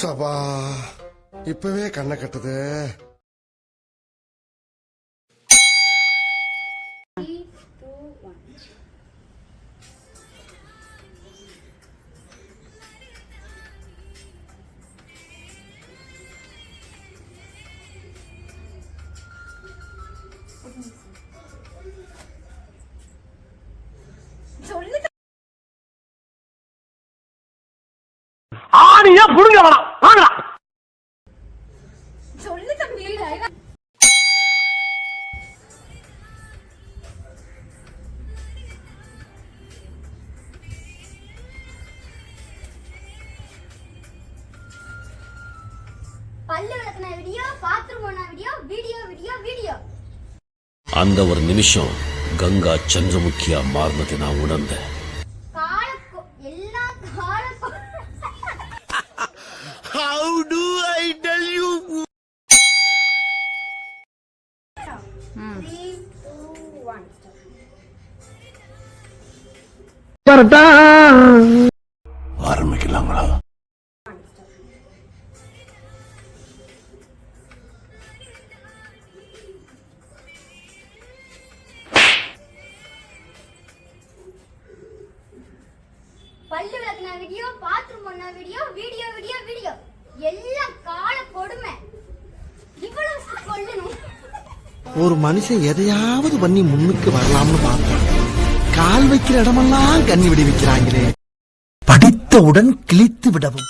சபா இப்பவே கண்ணை கட்டுது. ஆணியா புடுங்க வேணாம் வாங்கடா. சொல்லு தம்பி. பல்லு விளக்குன வீடியோ பாத்ரூம் போன வீடியோ வீடியோ வீடியோ வீடியோ அந்த ஒரு நிமிஷம் கங்கா சந்திரமுகியா மாறினதை நான் உணர்ந்தேன். ஆரம்பிக்கலாங்களா பல்லு விளக்குன வீடியோ பாத்ரூம் பண்ண வீடியோ வீடியோ வீடியோ வீடியோ எல்லாம் கால ஒரு மனுஷன் எதையாவது பண்ணி முன்னுக்கு வரலாம்னு பார்த்தான் கால் வைக்கிற இடமெல்லாம் கண்ணி விடுவிக்கிறாங்களே படித்தவுடன் கிழித்து விடவும்.